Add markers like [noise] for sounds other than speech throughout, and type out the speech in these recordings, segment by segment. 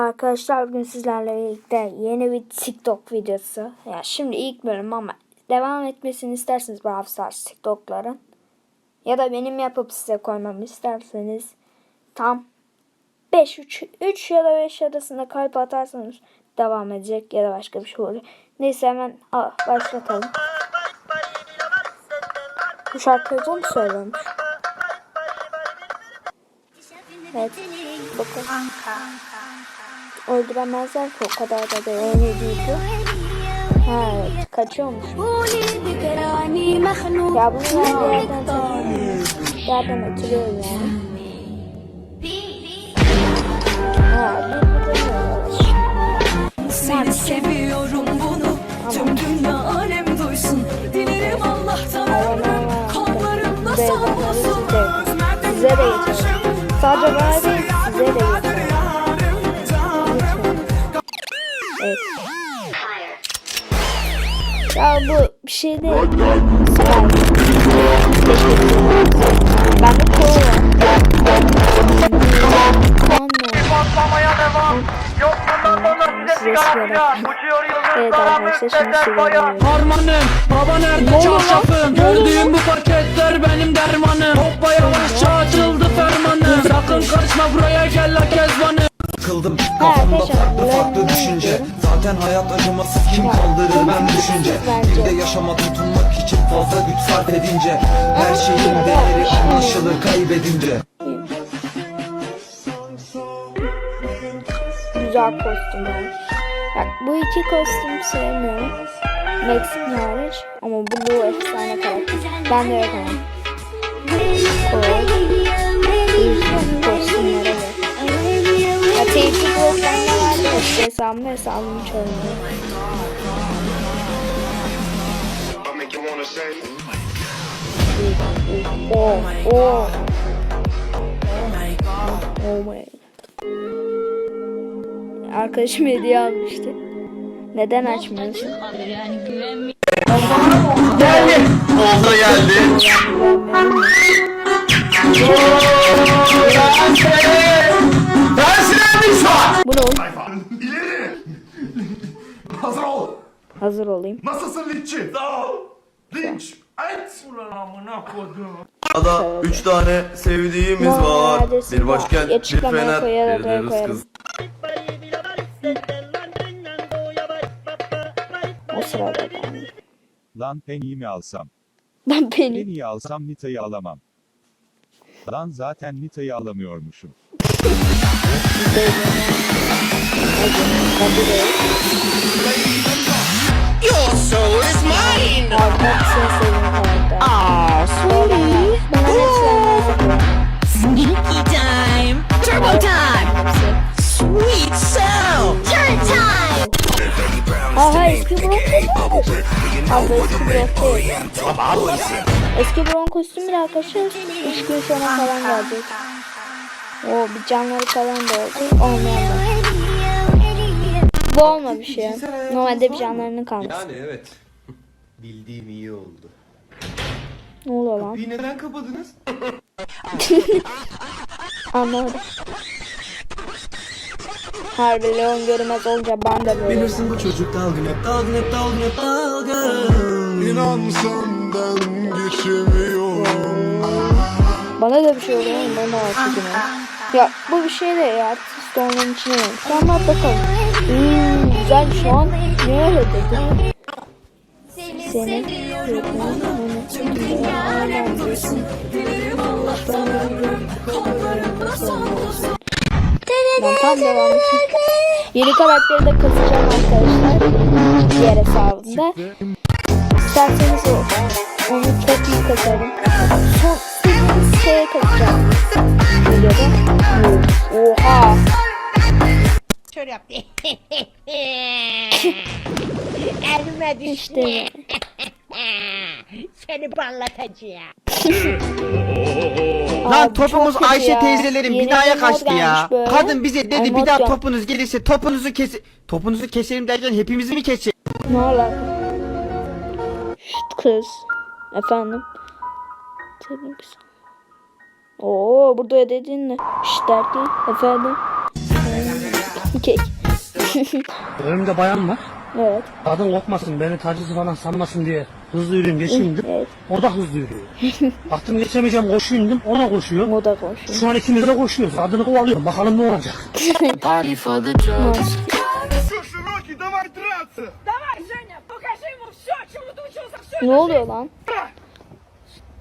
Arkadaşlar bugün sizlerle birlikte yeni bir TikTok videosu. Ya şimdi ilk bölüm ama devam etmesini isterseniz Brawl Stars TikTok'ların ya da benim yapıp size koymamı isterseniz tam 5 3 3 ya da 5 arasında kalp atarsanız devam edecek ya da başka bir şey olacak. Neyse hemen a, başlatalım. Bu şarkıyı bu mu söylemiş? Evet. Bakın. Öldüremezler ki o kadar da değildi. Ha evet. Kaçıyormuş. Ya bunu yerden tanıyorum. Yerden hatırlıyorum yani. Ha Seni seviyorum bunu Tüm dünya alem duysun Dilerim Allah'tan ömrüm Kollarımda son olsun Size de. Sadece bana değil size de Evet. Ya bu bir şey değil. Süper. Ben de var. Patlamaya devam. Yok bundan sonra size çıkartacağım. Uçuyor Evet arkadaşlar yıldızlar şimdi cennet sigara boya. veriyorum. Harmanım Baba nerede oluyor Gördüğüm bu paketler benim dermanım Hoppa yavaşça açıldı fermanım Sakın karışma buraya gel la kezbanım Kıldım kafamda Zaten hayat acımasız kim kaldırır ben düşünce. Bir de yaşama tutunmak için fazla güç sarf edince Her şeyin değeri anlaşılır kaybedince Güzel kostümler. Bak bu iki kostüm sevmiyorum. Max'in hariç ama bu efsane karakter. Ben de yapamam. O kostümlere bak. Ya TFT İşte hesabımda hesabımı çalınıyor. Oh, oh. Oh my. Arkadaşım hediye almıştı. Neden açmıyorsun? Oldu geldi. Hazır olayım. Nasılsın linççi? Sağ ol. Linç. Et. Ulan amına kodum. Ada 3 tane sevdiğimiz var. Neredesin Bir ya? başkent, bir Açıklamaya fener, koyarım, bir de Rus koyarım. kız. O sırada ben. Lan Penny'i mi alsam? Ben benim. Penny'i alsam Nita'yı alamam. Lan zaten Nita'yı alamıyormuşum. Almak için sevdiğim karakter. Aaa sweetie. Hepsi Sneaky time Turbo time Sweet sound Turn time Aha eski Bron kostümü. Abi eski Bron değil. Eski Bron kostümü de arkadaşlar 3 gün sonra falan gelecek. O bir canları falan da oldu. Olmayan. Bu olma bir şey. Normalde bir canlarının kalması. Yani evet. [laughs] Bildiğim iyi oldu. Ne oluyor lan? Bir neden kapadınız? [laughs] Anlamadım. Harbi Leon görmez olunca ben de böyle. Bilirsin bu çocuk dalgın hep dalgın hep dalgın hep dalgın. İnan senden geçemiyorum. Bana da bir şey oluyor ama ben de artık Ya bu bir şey de ya artist olmanın içine. Tamam bakalım. Hmm, güzel şu an ne dedi? Seni Dilerim Allah'tan ömrüm Kollarımda son olsun Ben tam devam. Yeni karakteri de kasacağım arkadaşlar. Diğer hesabımda. İsterseniz o. Onu çok iyi kasarım. Son istediğiniz şeye kasacağım. Videoda. Oha. Şöyle yap. [laughs] Elime düştü. İşte. [laughs] Seni parlatacağım. [laughs] Lan Abi, topumuz çok kötü Ayşe ya. teyzelerin Yeni binaya bir mod kaçtı ya. gelmiş böyle. Kadın bize dedi Ay, bir daha topunuz gelirse topunuzu kes topunuzu keselim derken hepimizi mi kesecek? Ne alaka? Şşt kız. Efendim? Tabii ki. Oo burada dediğin ne? Şşt erkeğim. Efendim? İki erkek. [laughs] Önümde bayan var. Evet. Kadın korkmasın beni taciz falan sanmasın diye hızlı yürüyeyim geçeyim dedim. Evet. O da hızlı yürüyor. Baktım geçemeyeceğim koşuyum dedim. O da koşuyor. O da konuşuyor. Şu an ikimiz de koşuyoruz. Kadını kovalıyorum. Bakalım ne olacak. [laughs] Ne oluyor lan?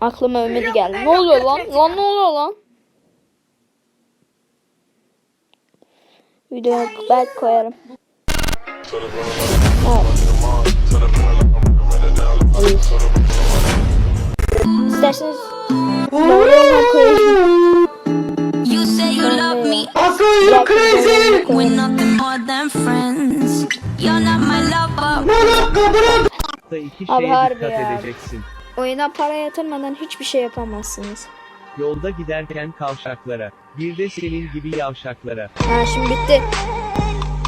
Aklıma Ömer'i geldi. Ne oluyor lan? Lan ne oluyor lan? Videoya belki koyarım. Evet. İsterseniz videoya koyayım. You say you love me you crazy. We're nothing more than friends You're not my lover Da iki Abi harbi ya. edeceksin. Oyuna para yatırmadan hiçbir şey yapamazsınız. Yolda giderken kavşaklara. Bir de senin gibi yavşaklara. Ha şimdi bitti.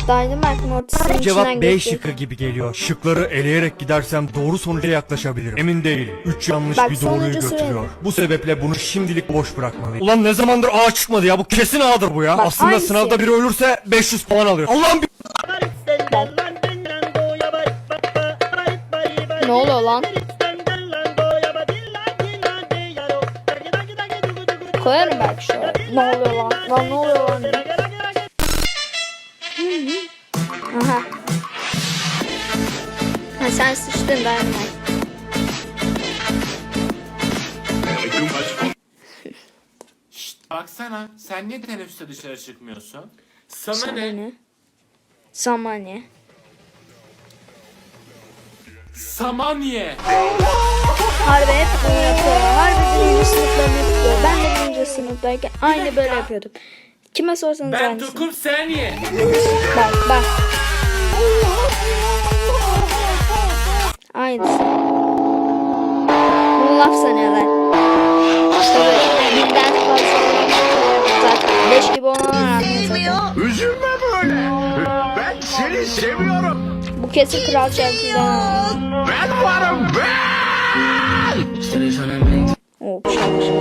Dynamite Mortis'in Cevap B geçti. şıkkı gibi geliyor. Şıkları eleyerek gidersem doğru sonuca yaklaşabilirim. Emin değilim. 3 yanlış Bak, bir doğruyu sonuncusu götürüyor. Bu sebeple bunu şimdilik boş bırakmalıyım. Ulan ne zamandır A çıkmadı ya? Bu kesin A'dır bu ya. Bak, Aslında hangisi? sınavda biri ölürse 500 puan alıyor. Allah'ım bir... Ne oluyor lan? Koyarım belki şöyle. Ne oluyor lan? Lan ne oluyor lan? Aha. Ha sen sıçtın Dynamite. Baksana sen niye teneffüste dışarı çıkmıyorsun? Sana ne? Samanya. Samanye. Harbi hep bunu yapıyor. Harbi birinci sınıflarını yapıyor. Ben de birinci sınıftayken aynı böyle yapıyordum. Kime sorsanız Ben aynısını. Tukum sen ye. Bak bak. Aynısı. Bunu laf sanıyorlar. Tabii birden fazla zaten gibi anlıyor Üzülme böyle. Ben seni seviyorum. Bu kesin kral şarkıdan. Ben varım ben. O şarkı.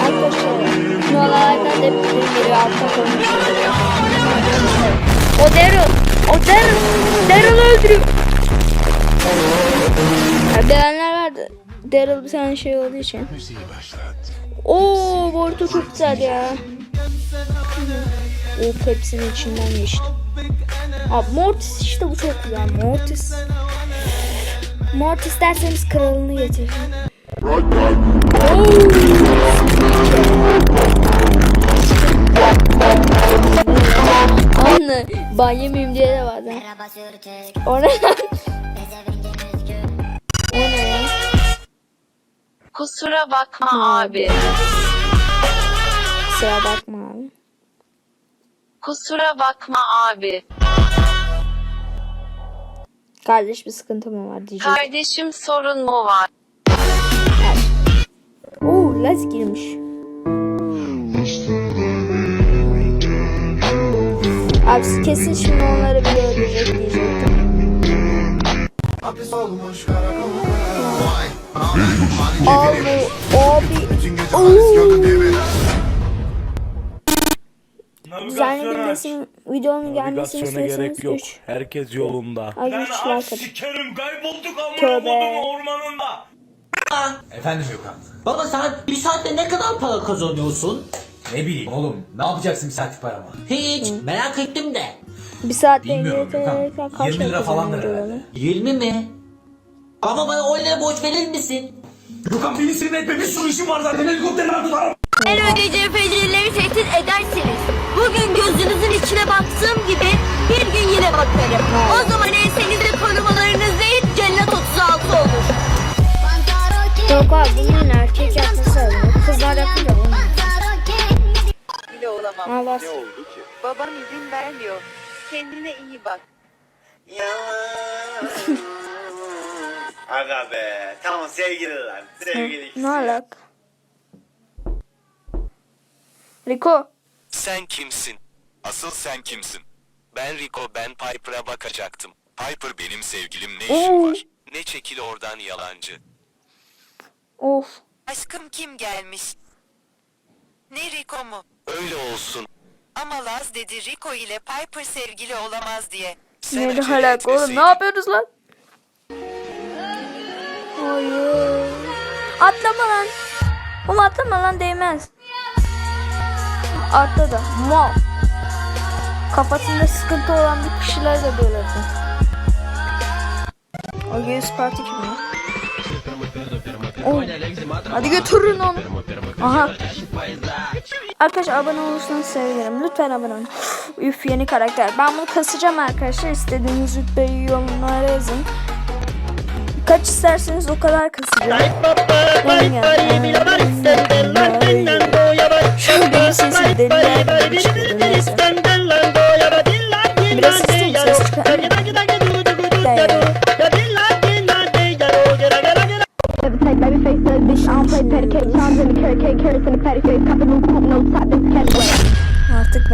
Arkadaşlar, hep biri altta koymuş. O Daryl. O Daryl. Daryl öldürüyor. Ya bilenler vardı. Daryl bir tane şey olduğu için. Oo Boruto çok güzel ya. O hepsinin içinden geçti. Abi Mortis işte bu çok güzel. Mortis. Mortis derseniz kralını getirin. Anne ban yemeyeyim diye de bazen. O ne? O ne? Kusura bakma abi Kusura bakma abi. Kusura bakma abi Kardeş bir sıkıntı mı var diyecek. Kardeşim sorun mu var? Oo Laz girmiş. Abi kesin şimdi onları bir öldürecek diyecektim. Abi, abi. Diye beni. Zannedilmesin videonun gelmesini istiyorsanız 3. Herkes yolunda. Ay 3 like atın. Sikerim kaybolduk amına Tövbe. ormanında. Efendim Gökhan. Baba sen bir saatte ne kadar para kazanıyorsun? Ne bileyim oğlum. Ne yapacaksın bir saatlik paramı? Hiç merak ettim de. Bir saatte Bilmiyorum Gökhan. kaç 20 lira falandır herhalde. 20 mi? Ama bana 10 lira borç verir misin? Gökhan beni sinir etme. Bir sürü işim var zaten. Helikopterini tutarım. En ödeyeceği fecirleri tehdit edersiniz Bugün gözünüzün içine baktığım gibi bir gün yine bakarım O zaman ensenizde korumalarınız değil cennet 36 olur Yok abi bunun erkek yapması lazım. Kızlar yapınca olmuyor. Bile olamam. Allah Babam izin vermiyor. Kendine iyi bak. [laughs] Aga be. Tamam sevgililer. Sevgili ne alak? Rico. Sen kimsin? Asıl sen kimsin? Ben Rico, ben Piper'a bakacaktım. Piper benim sevgilim ne işin var? Ne çekil oradan yalancı. Of. Aşkım kim gelmiş? Ne Riko mu? Öyle olsun. Ama Laz dedi Rico ile Piper sevgili olamaz diye. Sen Ne acele alaka oğlum etmeseydin. ne yapıyoruz lan? Hayır. Atlama lan. Oğlum atlama lan değmez. Atladı. Mal. Kafasında sıkıntı olan bir kişiler de yapıyor. O göğüs parti kim ya? Oh. Hadi götürün onu. Aha. Arkadaşlar abone olursanız sevinirim. Lütfen abone olun. [gasps] Üf yeni karakter. Ben bunu kasacağım arkadaşlar. İstediğiniz rütbeyi yorumlara yazın. Kaç isterseniz o kadar kasacağım. Ben Şöyle benim deliler gibi çıkıyor. Neyse.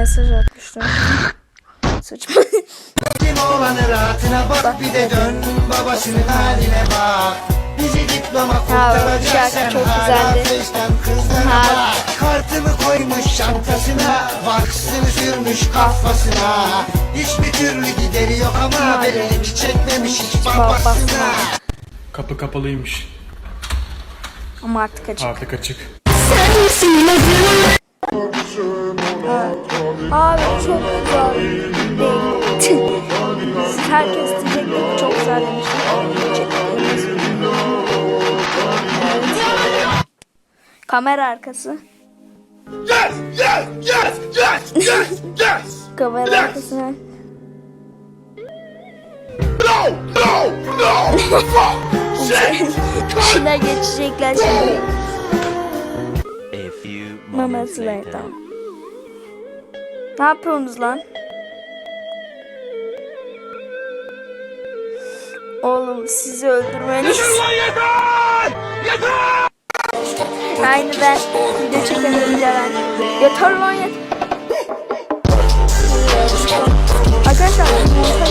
Mesaj atmışlar. Saçma. olanı rahatına bak bir de dön babasının haline bak Bizi diploma kurtaracak sen çok hala güzeldi. peşten kızlara Ha. bak Kartımı koymuş çantasına Vaksını sürmüş kafasına Hiçbir türlü gideri yok ama belli ki çekmemiş hiç babasına. Kapı kapalıymış. Ama artık açık. Artık açık. Abi çok güzel. Herkes diyecek ki çok güzel demiş. Kamera arkası. Yes! Yes! Yes! Yes! Yes! Yes! Kamera arkasına. No! No! No! Fuck! Shit! Şuna geçecekler şimdi. A few Maması later. Ne yapıyorsunuz lan? Oğlum sizi öldürmeniz. Aynı ben video çekemem ben. Yeter lan yeter. Arkadaşlar montaj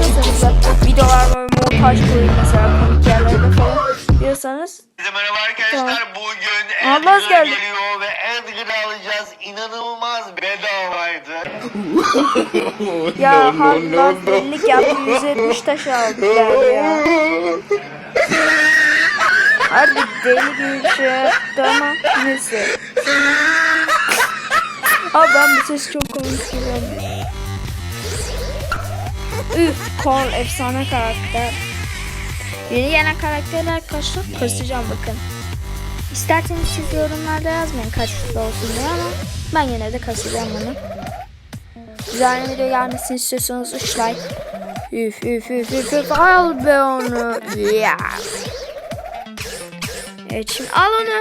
istiyorsanız da videolar böyle montaj koyun mesela komik yerlerde falan diyorsanız Merhaba arkadaşlar. Bugün geldi. geliyor ve Edgar'ı alacağız. İnanılmaz bedavaydı. [laughs] Ya harbiden delilik yaptı 170 taş aldılar [laughs] ya. Harbi deli gibi bir şey yaptı ama neyse. Abi ben bu sesi çok konuşuyorum. Üf, Carl efsane karakter. Yeni gelen karakterler arkadaşlar kasacağım bakın. İsterseniz siz yorumlarda yazmayın kaç kutu olsun diye ama ben yine de kasacağım bunu. Güzel video gelmesini istiyorsanız 3 like. Üf üf üf üf üf al be onu. Ya. Evet şimdi al onu.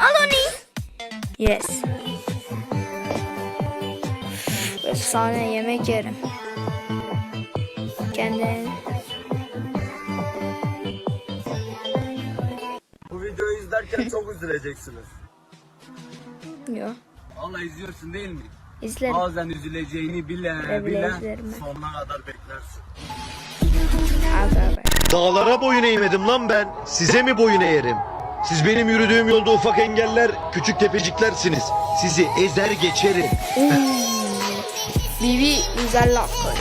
Al onu. Yes. Efsane yemek yerim. Kendi izlerken çok üzüleceksiniz. [laughs] Yok. Vallahi izliyorsun değil mi? İzlerim. Bazen üzüleceğini bile bile izlerim ben. sonuna kadar beklersin. Dağlara boyun eğmedim lan ben size mi boyun eğerim Siz benim yürüdüğüm yolda ufak engeller küçük tepeciklersiniz Sizi ezer geçerim Bibi güzel laf koy.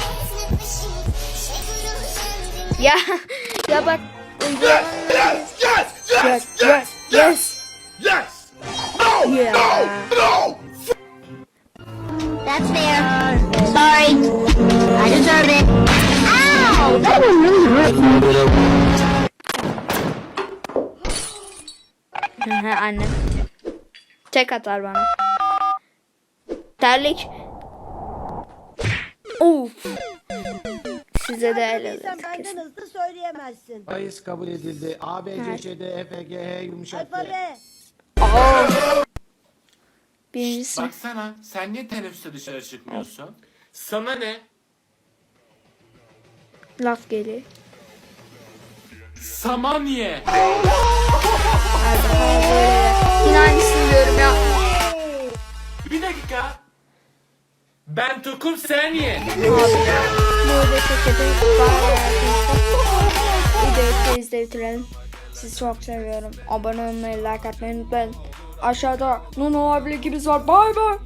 Ya ya bak. Yes! Yes! Yes Yes! yes yes. Yes! No! Yeah. No! No! That's fair. Sorry. I deserve it. Ow! That really hurt. Hı, Annem. Tek atar bana. Terlik. Of. Size de el kesin. hızlı söyleyemezsin. Bayis kabul edildi. A, B. C, Ş, D, E, F, G, H yumuşak. Aa. Birincisi. Baksana sen niye teneffüste dışarı çıkmıyorsun? Sana ne? Laf geliyor. Samanye. Yine aynısını diyorum ya. Bir dakika. Ben tokum sen ye. Burada çekede [laughs] Videoyu izle bitirelim. Sizi çok seviyorum. Abone olmayı, like atmayı unutmayın. aşağıda Nuno abiyle ikimiz var. Bay bay.